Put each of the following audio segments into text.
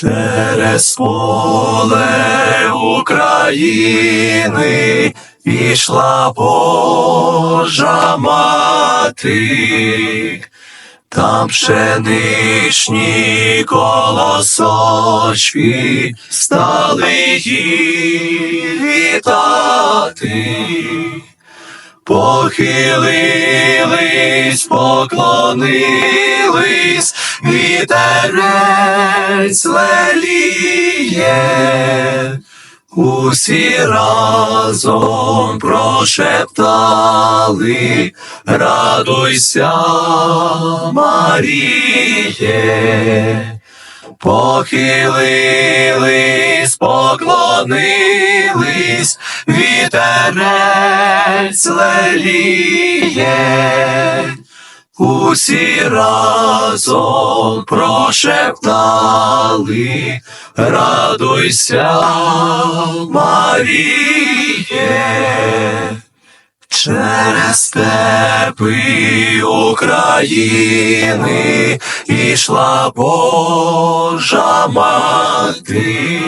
Через поле України пішла Божа мати, там пшеничні колосочки стали вітати. Похилились, поклонились, вітерець леліє. Усі разом прошептали, радуйся, Маріє. Похилились, поклонились, вітерець леліє. Усі разом прошептали, радуйся, Маріє. Через степи України ішла Божа мати.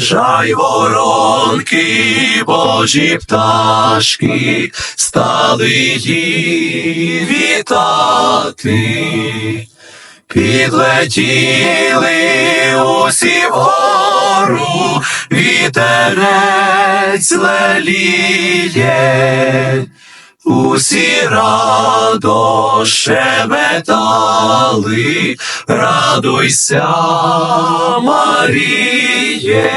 Жай воронки, божі пташки, стали її вітати. Підлетіли усі вгору, вітерець леліє. Усі радо шебетали, радуйся, Маріє.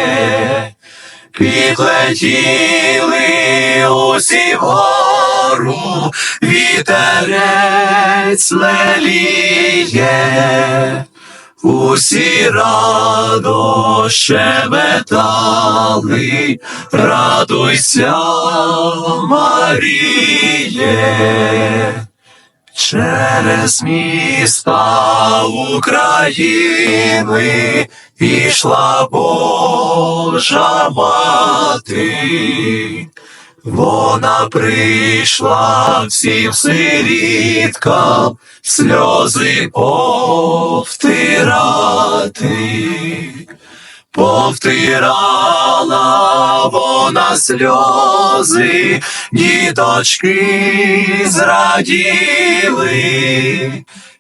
Підлетіли усі вгору, вітерець леліє. Усі радо шебетали, радуйся, Маріє. Через міста України пішла Божа мати. Вона прийшла всім сиріткам сльози повтирати. Повтирала вона сльози, діточки зраділи,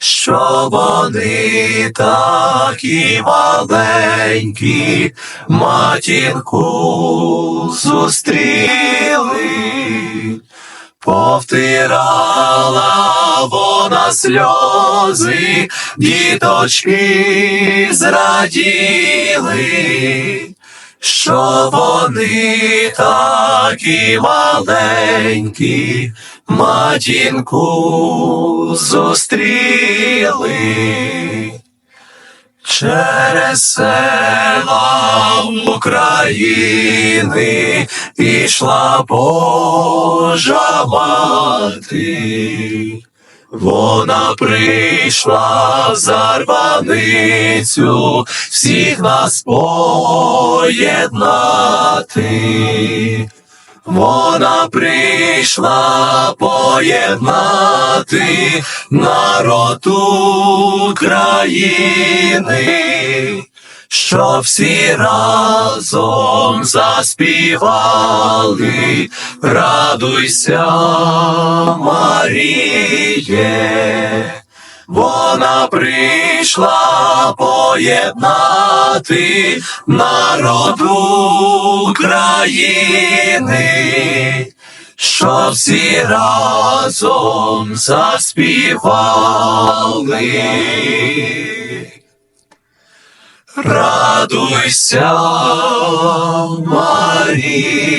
що вони такі маленькі, матінку зустріли. Повтирала вона сльози, діточки зраділи, що вони такі маленькі, матінку зустріли. Через села України пішла Божа мати. Вона прийшла в зарваницю всіх нас поєднати. Вона прийшла поєднати народ України, що всі разом заспівали, радуйся, Маріє. Вона прийшла поєднати народ України, що всі разом заспівали. Радуйся, Маріє.